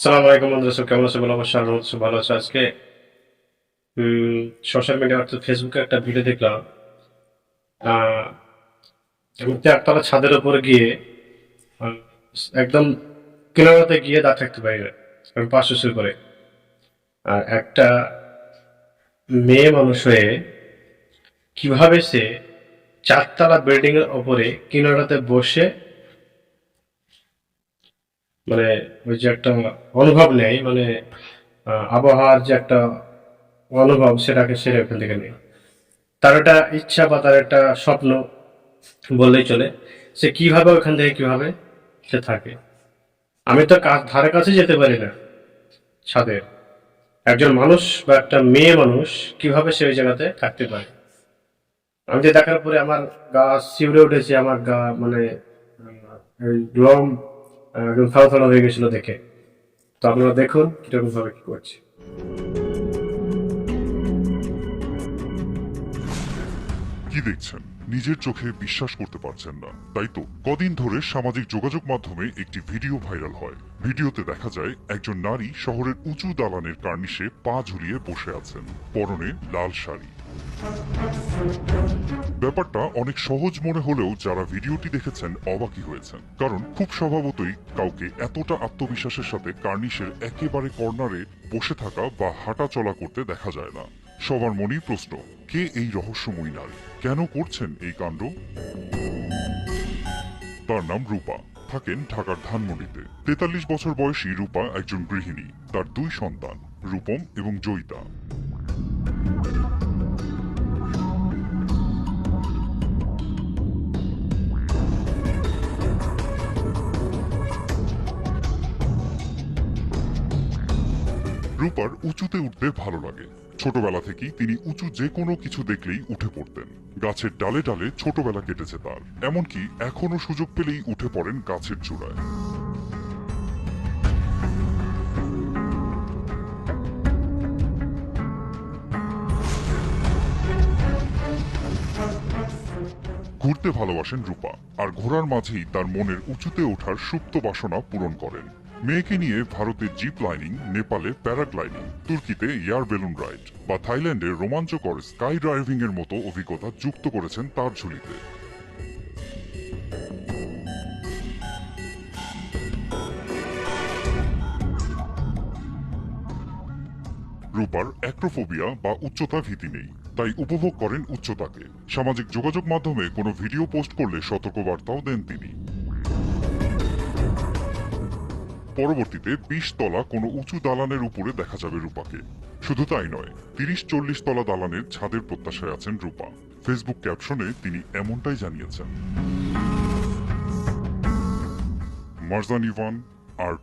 সালাম আলাইকুম বন্ধুরা, সব কেমন আছে বলো, অবশ্যই হচ্ছে ভালো আছে। আজকে সোশ্যাল মিডিয়া অর্থাৎ ফেসবুকে একটা ভিডিও দেখলাম। চারতলা ছাদের উপরে গিয়ে একদম কিনারাতে গিয়ে দাঁড় থাকতে পারি না। পাঁচশো শুরু করে। আর একটা মেয়ে মানুষ হয়ে কীভাবে সে চারতলা বিল্ডিং এর ওপরে কিনারাতে বসে মানে ওই যে একটা অনুভব নেই মানে আবহাওয়ার যে একটা অনুভব সেটাকে সেরে থেকে নেই তার একটা ইচ্ছা বা তার একটা স্বপ্ন বললেই চলে, সে কীভাবে ওখান থেকে কীভাবে সে থাকে। আমি তো ধারে কাছে যেতে পারি না ছাদের একজন মানুষ বা একটা মেয়ে মানুষ কীভাবে সে ওই জায়গাতে থাকতে পারে? আমি যে দেখার পরে আমার গা শিউরে উঠেছে, আমার গা মানে লোম একদম হয়ে দেখে। তো আপনারা দেখুন কীরকম ভাবে কি করছে। কি দেখছেন? নিজের চোখে বিশ্বাস করতে পারছেন না। তাই তো, কদিন ধরে সামাজিক যোগাযোগ মাধ্যমে একটি ভিডিও ভাইরাল হয়। ভিডিওতে দেখা যায়, একজন নারী শহরের উঁচু দালানের কার্নিশে পা ঝুলিয়ে বসে আছেন। পরনে লাল শাড়ি। ব্যাপারটা অনেক সহজ মনে হলেও যারা ভিডিওটি দেখেছেন অবাকই হয়েছেন। কারণ খুব স্বভাবতই কাউকে এতটা আত্মবিশ্বাসের সাথে কার্নিশের একেবারে কর্নারে বসে থাকা বা হাঁটা চলা করতে দেখা যায় না। সবার মনেই প্রশ্ন, কে এই রহস্যময়ী নারী? কেন করছেন এই কাণ্ড? তার নাম রূপা। থাকেন ঢাকার ধানমন্ডিতে। তেতাল্লিশ বছর বয়সী রূপা একজন গৃহিণী। তার দুই সন্তান, রূপম এবং জয়িতা। রূপার উঁচুতে উঠতে ভালো লাগে। ছোটবেলা থেকেই তিনি উঁচু যে কোনো কিছু দেখলেই উঠে পড়তেন। গাছের ডালে ডালে ছোটবেলা কেটেছে তার। এমনকি এখনও সুযোগ পেলেই উঠে পড়েন গাছের চূড়ায়। ঘুরতে ভালোবাসেন রূপা, আর ঘোড়ার মাঝেই তার মনের উঁচুতে ওঠার সুপ্ত বাসনা পূরণ করেন। মেয়েকে নিয়ে ভারতে জিপ লাইনিং, নেপালে প্যারাগ্লাইডিং, তুর্কিতে এয়ার বেলুন রাইড বা থাইল্যান্ডে রোমাঞ্চকর স্কাই ড্রাইভিং এর মতো অভিজ্ঞতা যুক্ত করেছেন তার ঝুলিতে। রূপার অ্যাক্রোফোবিয়া বা উচ্চতা ভীতি নেই, তাই উপভোগ করেন উচ্চতাকে। সামাজিক যোগাযোগ মাধ্যমে কোনো ভিডিও পোস্ট করলে সতর্কবার্তাও দেন তিনি। পরবর্তীতে বিশ তলা কোনো উঁচু দালানের উপরে দেখা যাবে রূপাকে। শুধু তাই নয়, তিরিশ চল্লিশ তলা দালানের ছাদের প্রত্যাশায় আছেন রূপা। ফেসবুক ক্যাপশনে তিনি এমনটাই জানিয়েছেন। মার্জান ইভান আর